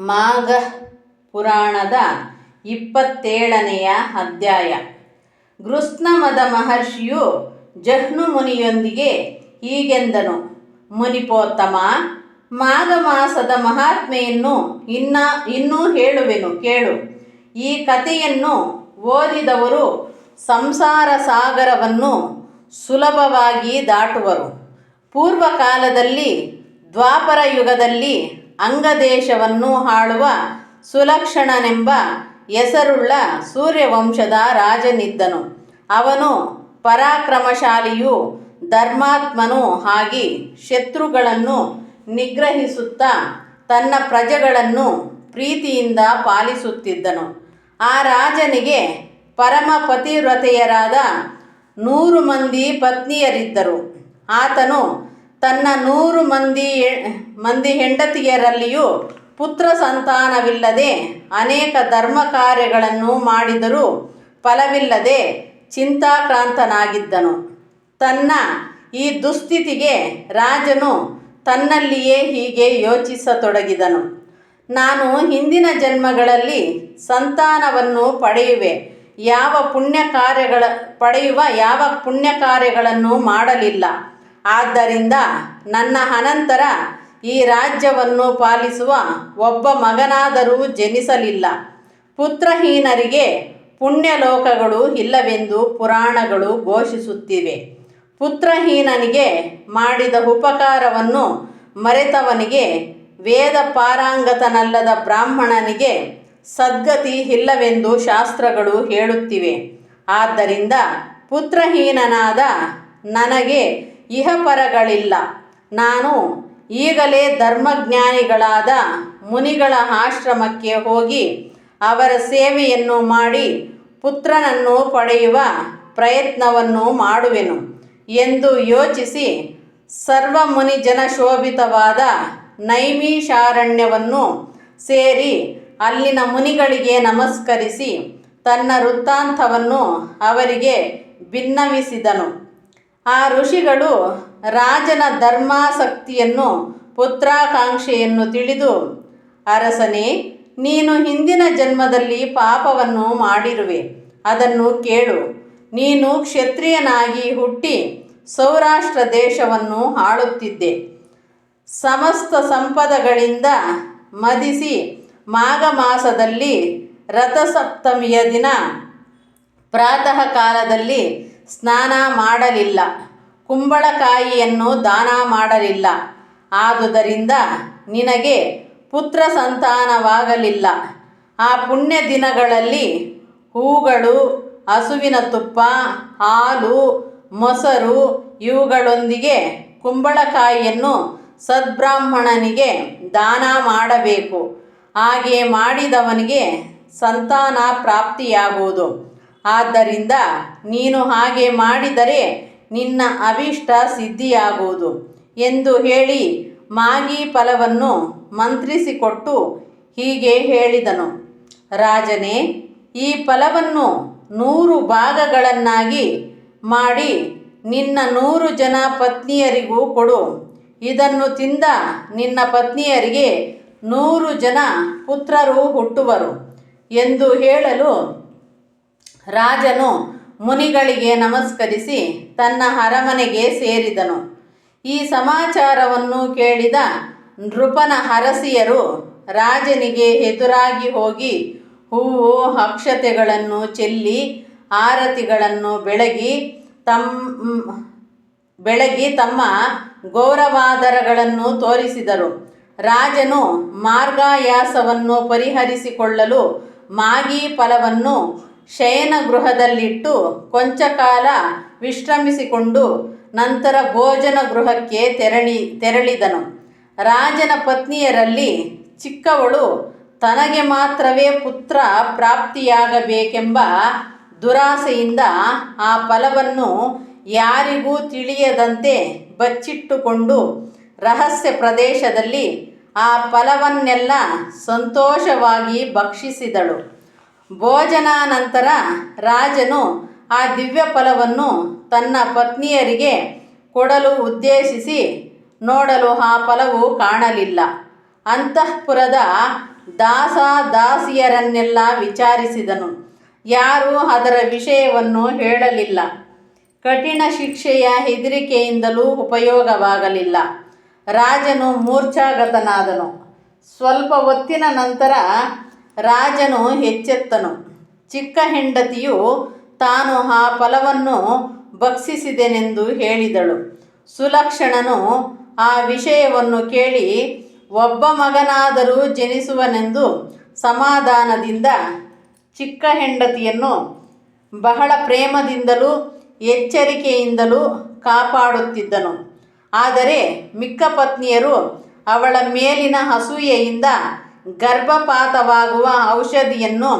ಮಾಘ ಪುರಾಣದ ಇಪ್ಪತ್ತೇಳನೆಯ ಅಧ್ಯಾಯ. ಗೃತ್ಸಮದ ಮಹರ್ಷಿಯು ಜಹ್ನು ಮುನಿಯೊಂದಿಗೆ ಹೀಗೆಂದನು, ಮುನಿಪೋತ್ತಮ, ಮಾಘ ಮಾಸದ ಮಹಾತ್ಮೆಯನ್ನು ಇನ್ನ, ಇನ್ನೂ ಹೇಳುವೆನು, ಕೇಳು. ಈ ಕಥೆಯನ್ನು ಓದಿದವರು ಸಂಸಾರ ಸಾಗರವನ್ನು ಸುಲಭವಾಗಿ ದಾಟುವರು. ಪೂರ್ವ ಕಾಲದಲ್ಲಿ ದ್ವಾಪರ ಯುಗದಲ್ಲಿ ಅಂಗದೇಶವನ್ನು ಹಾಳುವ ಸುಲಕ್ಷಣನೆಂಬ ಹೆಸರುಳ್ಳ ಸೂರ್ಯವಂಶದ ರಾಜನಿದ್ದನು. ಅವನು ಪರಾಕ್ರಮಶಾಲಿಯೂ ಧರ್ಮಾತ್ಮನೂ ಆಗಿ ಶತ್ರುಗಳನ್ನು ನಿಗ್ರಹಿಸುತ್ತಾ ತನ್ನ ಪ್ರಜೆಗಳನ್ನು ಪ್ರೀತಿಯಿಂದ ಪಾಲಿಸುತ್ತಿದ್ದನು. ಆ ರಾಜನಿಗೆ ಪರಮ ಪತಿವ್ರತೆಯರಾದ ನೂರು ಮಂದಿ ಪತ್ನಿಯರಿದ್ದರು. ಆತನು ತನ್ನ ನೂರು ಮಂದಿ ಮಂದಿ ಹೆಂಡತಿಯರಲ್ಲಿಯೂ ಪುತ್ರ ಸಂತಾನವಿಲ್ಲದೆ ಅನೇಕ ಧರ್ಮ ಕಾರ್ಯಗಳನ್ನು ಮಾಡಿದರೂ ಫಲವಿಲ್ಲದೆ ಚಿಂತಾಕ್ರಾಂತನಾಗಿದ್ದನು. ತನ್ನ ಈ ದುಸ್ಥಿತಿಗೆ ರಾಜನು ತನ್ನಲ್ಲಿಯೇ ಹೀಗೆ ಯೋಚಿಸತೊಡಗಿದನು. ನಾನು ಹಿಂದಿನ ಜನ್ಮಗಳಲ್ಲಿ ಸಂತಾನವನ್ನು ಪಡೆಯುವೆ, ಯಾವ ಪುಣ್ಯ ಕಾರ್ಯಗಳ, ಪಡೆಯುವ ಯಾವ ಪುಣ್ಯ ಕಾರ್ಯಗಳನ್ನು ಮಾಡಲಿಲ್ಲ. ಆದ್ದರಿಂದ ನನ್ನ ಅನಂತರ ಈ ರಾಜ್ಯವನ್ನು ಪಾಲಿಸುವ ಒಬ್ಬ ಮಗನಾದರೂ ಜನಿಸಲಿಲ್ಲ. ಪುತ್ರಹೀನರಿಗೆ ಪುಣ್ಯಲೋಕಗಳು ಇಲ್ಲವೆಂದು ಪುರಾಣಗಳು ಘೋಷಿಸುತ್ತಿವೆ. ಪುತ್ರಹೀನನಿಗೆ ಮಾಡಿದ ಉಪಕಾರವನ್ನು ಮರೆತವನಿಗೆ, ವೇದ ಪಾರಾಂಗತನಲ್ಲದ ಬ್ರಾಹ್ಮಣನಿಗೆ ಸದ್ಗತಿ ಇಲ್ಲವೆಂದು ಶಾಸ್ತ್ರಗಳು ಹೇಳುತ್ತಿವೆ. ಆದ್ದರಿಂದ ಪುತ್ರಹೀನನಾದ ನನಗೆ ಇಹಪರಗಳಿಲ್ಲ. ನಾನು ಈಗಲೇ ಧರ್ಮಜ್ಞಾನಿಗಳಾದ ಮುನಿಗಳ ಆಶ್ರಮಕ್ಕೆ ಹೋಗಿ ಅವರ ಸೇವೆಯನ್ನು ಮಾಡಿ ಪುತ್ರನನ್ನು ಪಡೆಯುವ ಪ್ರಯತ್ನವನ್ನು ಮಾಡುವೆನು ಎಂದು ಯೋಚಿಸಿ ಸರ್ವ ಮುನಿಜನ ಶೋಭಿತವಾದ ನೈಮಿಷಾರಣ್ಯವನ್ನು ಸೇರಿ ಅಲ್ಲಿನ ಮುನಿಗಳಿಗೆ ನಮಸ್ಕರಿಸಿ ತನ್ನ ವೃತ್ತಾಂತವನ್ನು ಅವರಿಗೆ ಭಿನ್ನವಿಸಿದನು ಆ ಋಷಿಗಳು ರಾಜನ ಧರ್ಮಾಸಕ್ತಿಯನ್ನು ಪುತ್ರಾಕಾಂಕ್ಷೆಯನ್ನು ತಿಳಿದು, ಅರಸನೇ, ನೀನು ಹಿಂದಿನ ಜನ್ಮದಲ್ಲಿ ಪಾಪವನ್ನು ಮಾಡಿರುವೆ. ಅದನ್ನು ಕೇಳು. ನೀನು ಕ್ಷತ್ರಿಯನಾಗಿ ಹುಟ್ಟಿ ಸೌರಾಷ್ಟ್ರ ದೇಶವನ್ನು ಆಳುತ್ತಿದ್ದೆ. ಸಮಸ್ತ ಸಂಪದಗಳಿಂದ ಮದಿಸಿ ಮಾಘ ಮಾಸದಲ್ಲಿ ರಥಸಪ್ತಮಿಯ ದಿನ ಪ್ರಾತಃ ಕಾಲದಲ್ಲಿ ಸ್ನಾನ ಮಾಡಲಿಲ್ಲ. ಕುಂಬಳಕಾಯಿಯನ್ನು ದಾನ ಮಾಡಲಿಲ್ಲ. ಆದುದರಿಂದ ನಿನಗೆ ಪುತ್ರ ಸಂತಾನವಾಗಲಿಲ್ಲ. ಆ ಪುಣ್ಯ ದಿನಗಳಲ್ಲಿ ಹೂಗಳು, ಹಸುವಿನ ತುಪ್ಪ, ಹಾಲು, ಮೊಸರು ಇವುಗಳೊಂದಿಗೆ ಕುಂಬಳಕಾಯಿಯನ್ನು ಸದ್ಬ್ರಾಹ್ಮಣನಿಗೆ ದಾನ ಮಾಡಬೇಕು. ಹಾಗೆ ಮಾಡಿದವನಿಗೆ ಸಂತಾನ ಪ್ರಾಪ್ತಿಯಾಗುವುದು. ಆದ್ದರಿಂದ ನೀನು ಹಾಗೆ ಮಾಡಿದರೆ ನಿನ್ನ ಅವಿಷ್ಟ ಸಿದ್ಧಿಯಾಗುವುದು ಎಂದು ಹೇಳಿ ಮಾಗಿ ಫಲವನ್ನು ಮಂತ್ರಿಸಿಕೊಟ್ಟು ಹೀಗೆ ಹೇಳಿದನು. ರಾಜನೇ, ಈ ಫಲವನ್ನು ನೂರು ಭಾಗಗಳನ್ನಾಗಿ ಮಾಡಿ ನಿನ್ನ ನೂರು ಜನ ಪತ್ನಿಯರಿಗೂ ಕೊಡು. ಇದನ್ನು ತಿಂದ ನಿನ್ನ ಪತ್ನಿಯರಿಗೆ ನೂರು ಜನ ಪುತ್ರರು ಹುಟ್ಟುವರು ಎಂದು ಹೇಳಲು ರಾಜನು ಮುನಿಗಳಿಗೆ ನಮಸ್ಕರಿಸಿ ತನ್ನ ಅರಮನೆಗೆ ಸೇರಿದನು. ಈ ಸಮಾಚಾರವನ್ನು ಕೇಳಿದ ನೃಪನ ಹರಸಿಯರು ರಾಜನಿಗೆ ಎದುರಾಗಿ ಹೋಗಿ ಹೂವು, ಅಕ್ಷತೆಗಳನ್ನು ಚೆಲ್ಲಿ, ಆರತಿಗಳನ್ನು ಬೆಳಗಿ ತಮ್ಮ ಬೆಳಗಿ ತಮ್ಮ ಗೌರವಾದರಗಳನ್ನು ತೋರಿಸಿದರು. ರಾಜನು ಮಾರ್ಗಾಯಾಸವನ್ನು ಪರಿಹರಿಸಿಕೊಳ್ಳಲು ಮಾಗಿ ಫಲವನ್ನು ಶಯನ ಗೃಹದಲ್ಲಿಟ್ಟು ಕೊಂಚ ಕಾಲ ವಿಶ್ರಮಿಸಿಕೊಂಡು ನಂತರ ಭೋಜನ ಗೃಹಕ್ಕೆ ತೆರಳಿ, ತೆರಳಿದನು. ರಾಜನ ಪತ್ನಿಯರಲ್ಲಿ ಚಿಕ್ಕವಳು ತನಗೆ ಮಾತ್ರವೇ ಪುತ್ರ ಪ್ರಾಪ್ತಿಯಾಗಬೇಕೆಂಬ ದುರಾಸೆಯಿಂದ ಆ ಫಲವನ್ನು ಯಾರಿಗೂ ತಿಳಿಯದಂತೆ ಬಚ್ಚಿಟ್ಟುಕೊಂಡು ರಹಸ್ಯ ಪ್ರದೇಶದಲ್ಲಿ ಆ ಫಲವನ್ನೆಲ್ಲ ಸಂತೋಷವಾಗಿ ಭಕ್ಷಿಸಿದಳು. ಭೋಜನಾನಂತರ ರಾಜನು ಆ ದಿವ್ಯ ಫಲವನ್ನು ತನ್ನ ಪತ್ನಿಯರಿಗೆ ಕೊಡಲು ಉದ್ದೇಶಿಸಿ, ನೋಡಲು ಆ ಫಲವು ಕಾಣಲಿಲ್ಲ. ಅಂತಃಪುರದ ದಾಸ ದಾಸಿಯರನ್ನೆಲ್ಲ ವಿಚಾರಿಸಿದನು. ಯಾರೂ ಅದರ ವಿಷಯವನ್ನು ಹೇಳಲಿಲ್ಲ. ಕಠಿಣ ಶಿಕ್ಷೆಯ ಹೆದರಿಕೆಯಿಂದಲೂ ಉಪಯೋಗವಾಗಲಿಲ್ಲ. ರಾಜನು ಮೂರ್ಛಾಗತನಾದನು. ಸ್ವಲ್ಪ ಹೊತ್ತಿನ ನಂತರ ರಾಜನು ಎಚ್ಚೆತ್ತನು. ಚಿಕ್ಕ ಹೆಂಡತಿಯು ತಾನು ಆ ಫಲವನ್ನು ಭಕ್ಷಿಸಿದೆನೆಂದು ಹೇಳಿದಳು. ಸುಲಕ್ಷಣನು ಆ ವಿಷಯವನ್ನು ಕೇಳಿ, ಒಬ್ಬ ಮಗನಾದರೂ ಜನಿಸುವನೆಂದು ಸಮಾಧಾನದಿಂದ ಚಿಕ್ಕ ಹೆಂಡತಿಯನ್ನು ಬಹಳ ಪ್ರೇಮದಿಂದಲೂ ಎಚ್ಚರಿಕೆಯಿಂದಲೂ ಕಾಪಾಡುತ್ತಿದ್ದನು. ಆದರೆ ಮಿಕ್ಕ ಪತ್ನಿಯರು ಅವಳ ಮೇಲಿನ ಅಸೂಯೆಯಿಂದ ಗರ್ಭಪಾತವಾಗುವ ಔಷಧಿಯನ್ನು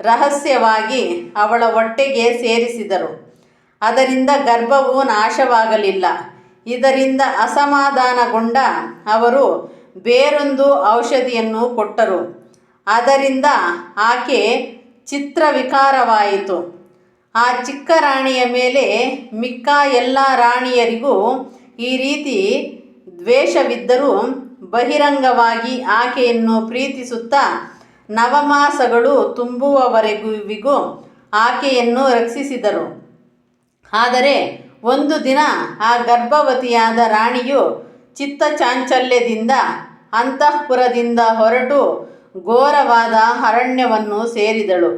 ರಹಸ್ಯವಾಗಿ ಅವಳ ಹೊಟ್ಟೆಗೆ ಸೇರಿಸಿದರು. ಅದರಿಂದ ಗರ್ಭವು ನಾಶವಾಗಲಿಲ್ಲ. ಇದರಿಂದ ಅಸಮಾಧಾನಗೊಂಡ ಅವರು ಬೇರೊಂದು ಔಷಧಿಯನ್ನು ಕೊಟ್ಟರು. ಅದರಿಂದ ಆಕೆ ಚಿತ್ರವಿಕಾರವಾಯಿತು. ಆ ಚಿಕ್ಕ ರಾಣಿಯ ಮೇಲೆ ಮಿಕ್ಕ ಎಲ್ಲ ರಾಣಿಯರಿಗೂ ಈ ರೀತಿ ದ್ವೇಷವಿದ್ದರೂ ಬಹಿರಂಗವಾಗಿ ಆಕೆಯನ್ನು ಪ್ರೀತಿಸುತ್ತಾ ನವಮಾಸಗಳು ತುಂಬುವವರೆಗೂ ಆಕೆಯನ್ನು ರಕ್ಷಿಸಿದರು. ಆದರೆ ಒಂದು ದಿನ ಆ ಗರ್ಭವತಿಯಾದ ರಾಣಿಯು ಚಿತ್ತ ಚಾಂಚಲ್ಯದಿಂದ ಅಂತಃಪುರದಿಂದ ಹೊರಟು ಘೋರವಾದ ಅರಣ್ಯವನ್ನು ಸೇರಿದಳು.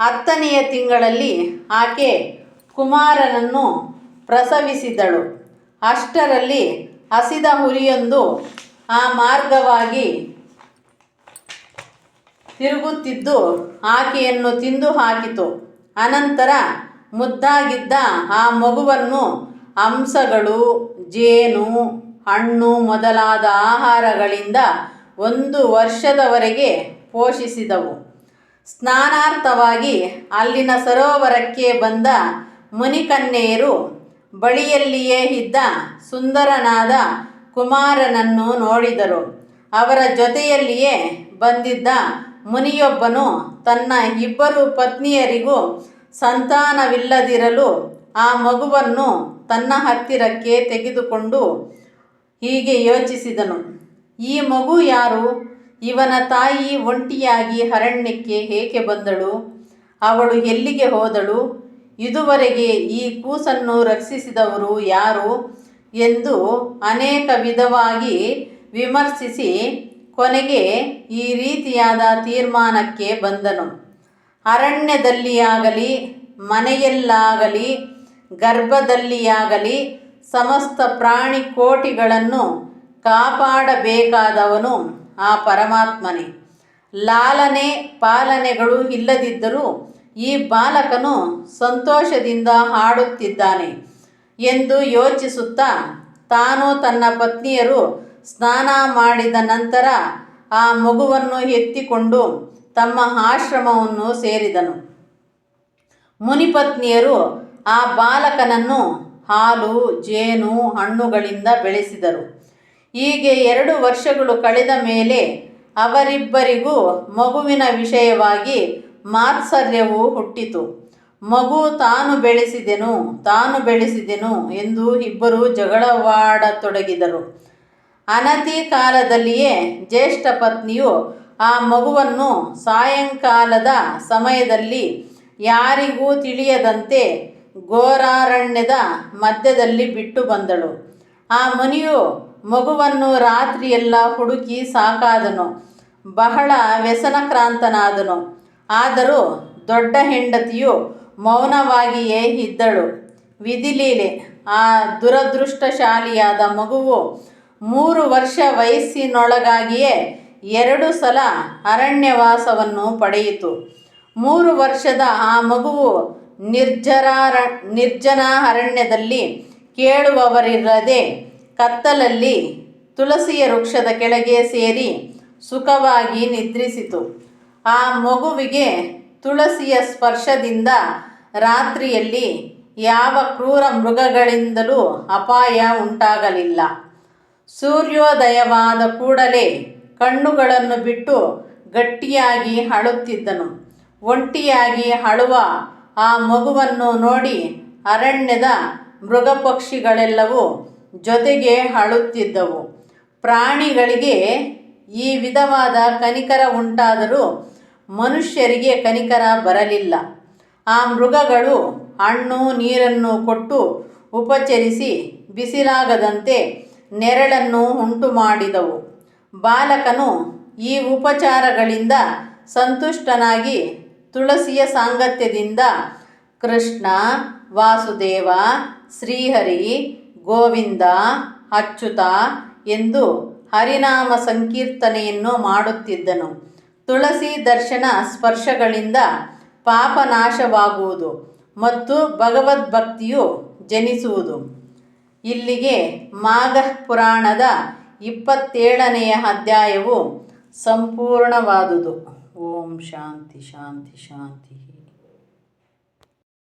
ಹತ್ತನೆಯ ತಿಂಗಳಲ್ಲಿ ಆಕೆ ಕುಮಾರನನ್ನು ಪ್ರಸವಿಸಿದಳು. ಅಷ್ಟರಲ್ಲಿ ಹಸಿದ ಹುಲಿಯೊಂದು ಆ ಮಾರ್ಗವಾಗಿ ತಿರುಗುತ್ತಿದ್ದು ಆಕೆಯನ್ನು ತಿಂದು ಹಾಕಿತು. ಅನಂತರ ಮುದ್ದಾಗಿದ್ದ ಆ ಮಗುವನ್ನು ಅಂಶಗಳು ಜೇನು, ಹಣ್ಣು ಮೊದಲಾದ ಆಹಾರಗಳಿಂದ ಒಂದು ವರ್ಷದವರೆಗೆ ಪೋಷಿಸಿದವು. ಸ್ನಾನಾರ್ಥವಾಗಿ ಅಲ್ಲಿನ ಸರೋವರಕ್ಕೆ ಬಂದ ಮುನಿಕನ್ಯೆಯರು ಬಳಿಯಲ್ಲಿಯೇ ಇದ್ದ ಸುಂದರನಾದ ಕುಮಾರನನ್ನು ನೋಡಿದರು. ಅವರ ಜೊತೆಯಲ್ಲಿಯೇ ಬಂದಿದ್ದ ಮುನಿಯೊಬ್ಬನು ತನ್ನ ಇಬ್ಬರು ಪತ್ನಿಯರಿಗೂ ಸಂತಾನವಿಲ್ಲದಿರಲು ಆ ಮಗುವನ್ನು ತನ್ನ ಹತ್ತಿರಕ್ಕೆ ತೆಗೆದುಕೊಂಡು ಹೀಗೆ ಯೋಚಿಸಿದನು. ಈ ಮಗು ಯಾರು? ಇವನ ತಾಯಿ ಒಂಟಿಯಾಗಿ ಅರಣ್ಯಕ್ಕೆ ಏಕೆ ಬಂದಳು? ಅವಳು ಎಲ್ಲಿಗೆ ಹೋದಳು? ಇದುವರೆಗೆ ಈ ಕೂಸನ್ನು ರಕ್ಷಿಸಿದವರು ಯಾರು? ಎಂದು ಅನೇಕ ವಿಧವಾಗಿ ವಿಮರ್ಶಿಸಿ ಕೊನೆಗೆ ಈ ರೀತಿಯಾದ ತೀರ್ಮಾನಕ್ಕೆ ಬಂದನು. ಅರಣ್ಯದಲ್ಲಿಯಾಗಲಿ, ಮನೆಯಲ್ಲಾಗಲಿ, ಗರ್ಭದಲ್ಲಿಯಾಗಲಿ ಸಮಸ್ತ ಪ್ರಾಣಿ ಕೋಟಿಗಳನ್ನು ಕಾಪಾಡಬೇಕಾದವನು ಆ ಪರಮಾತ್ಮನೇ. ಲಾಲನೆ ಪಾಲನೆಗಳು ಇಲ್ಲದಿದ್ದರೂ ಈ ಬಾಲಕನು ಸಂತೋಷದಿಂದ ಹಾಡುತ್ತಿದ್ದಾನೆ. ಎಂದು ಯೋಚಿಸುತ್ತಾ ತಾನು ತನ್ನ ಪತ್ನಿಯರು ಸ್ನಾನ ಮಾಡಿದ ನಂತರ ಆ ಮಗುವನ್ನು ಎತ್ತಿಕೊಂಡು ತಮ್ಮ ಆಶ್ರಮವನ್ನು ಸೇರಿದನು. ಮುನಿಪತ್ನಿಯರು ಆ ಬಾಲಕನನ್ನು ಹಾಲು, ಜೇನು, ಹಣ್ಣುಗಳಿಂದ ಬೆಳೆಸಿದರು. ಹೀಗೆ ಎರಡು ವರ್ಷಗಳು ಕಳೆದ ಮೇಲೆ ಅವರಿಬ್ಬರಿಗೂ ಮಗುವಿನ ವಿಷಯವಾಗಿ ಮಾತ್ಸರ್ಯವು ಹುಟ್ಟಿತು. ಮಗು ತಾನು ಬೆಳೆಸಿದೆನು ತಾನು ಬೆಳೆಸಿದೆನು ಎಂದು ಇಬ್ಬರು ಜಗಳವಾಡತೊಡಗಿದರು. ಅನತಿ ಕಾಲದಲ್ಲಿಯೇ ಜ್ಯೇಷ್ಠ ಪತ್ನಿಯು ಆ ಮಗುವನ್ನು ಸಾಯಂಕಾಲದ ಸಮಯದಲ್ಲಿ ಯಾರಿಗೂ ತಿಳಿಯದಂತೆ ಘೋರಾರಣ್ಯದ ಮಧ್ಯದಲ್ಲಿ ಬಿಟ್ಟು ಬಂದಳು. ಆ ಮುನಿಯು ಮಗುವನ್ನು ರಾತ್ರಿಯೆಲ್ಲ ಹುಡುಕಿ ಸಾಕಾದನು, ಬಹಳ ವ್ಯಸನಕ್ರಾಂತನಾದನು. ಆದರೂ ದೊಡ್ಡ ಹೆಂಡತಿಯು ಮೌನವಾಗಿಯೇ ಇದ್ದಳು ವಿಧಿಲೀಲೆ, ಆ ದುರದೃಷ್ಟಶಾಲಿಯಾದ ಮಗುವು ಮೂರು ವರ್ಷ ವಯಸ್ಸಿನೊಳಗಾಗಿಯೇ ಎರಡು ಸಲ ಅರಣ್ಯವಾಸವನ್ನು ಪಡೆಯಿತು. ಮೂರು ವರ್ಷದ ಆ ಮಗುವು ನಿರ್ಜರಾರ ನಿರ್ಜನ ಅರಣ್ಯದಲ್ಲಿ ಕೇಳುವವರಿಲ್ಲದೆ ಕತ್ತಲಲ್ಲಿ ತುಳಸಿಯ ವೃಕ್ಷದ ಕೆಳಗೆ ಸೇರಿ ಸುಖವಾಗಿ ನಿದ್ರಿಸಿತು. ಆ ಮಗುವಿಗೆ ತುಳಸಿಯ ಸ್ಪರ್ಶದಿಂದ ರಾತ್ರಿಯಲ್ಲಿ ಯಾವ ಕ್ರೂರ ಮೃಗಗಳಿಂದಲೂ ಅಪಾಯ ಉಂಟಾಗಲಿಲ್ಲ. ಸೂರ್ಯೋದಯವಾದ ಕೂಡಲೇ ಕಣ್ಣುಗಳನ್ನು ಬಿಟ್ಟು ಗಟ್ಟಿಯಾಗಿ ಅಳುತ್ತಿದ್ದನು. ಒಂಟಿಯಾಗಿ ಅಳುವ ಆ ಮಗುವನ್ನು ನೋಡಿ ಅರಣ್ಯದ ಮೃಗಪಕ್ಷಿಗಳೆಲ್ಲವೂ ಜೊತೆಗೆ ಅಳುತ್ತಿದ್ದವು. ಪ್ರಾಣಿಗಳಿಗೆ ಈ ವಿಧವಾದ ಕನಿಕರ ಉಂಟಾದರೂ ಮನುಷ್ಯರಿಗೆ ಕನಿಕರ ಬರಲಿಲ್ಲ. ಆ ಮೃಗಗಳು ಹಣ್ಣು ನೀರನ್ನು ಕೊಟ್ಟು ಉಪಚರಿಸಿ ಬಿಸಿಲಾಗದಂತೆ ನೆರಳನ್ನು ಉಂಟು ಮಾಡಿದವು ಬಾಲಕನು ಈ ಉಪಚಾರಗಳಿಂದ ಸಂತುಷ್ಟನಾಗಿ ತುಳಸಿಯ ಸಾಂಗತ್ಯದಿಂದ ಕೃಷ್ಣ, ವಾಸುದೇವ, ಶ್ರೀಹರಿ, ಗೋವಿಂದ, ಅಚ್ಯುತ ಎಂದು ಹರಿನಾಮ ಸಂಕೀರ್ತನೆಯನ್ನು ಮಾಡುತ್ತಿದ್ದನು. ತುಳಸಿ ದರ್ಶನ ಸ್ಪರ್ಶಗಳಿಂದ ಪಾಪನಾಶವಾಗುವುದು ಮತ್ತು ಭಗವದ್ಭಕ್ತಿಯು ಜನಿಸುವುದು. ಇಲ್ಲಿಗೆ ಮಾಘ ಪುರಾಣದ ಇಪ್ಪತ್ತೇಳನೆಯ ಅಧ್ಯಾಯವು ಸಂಪೂರ್ಣವಾದುದು. ಓಂ ಶಾಂತಿ ಶಾಂತಿ ಶಾಂತಿ.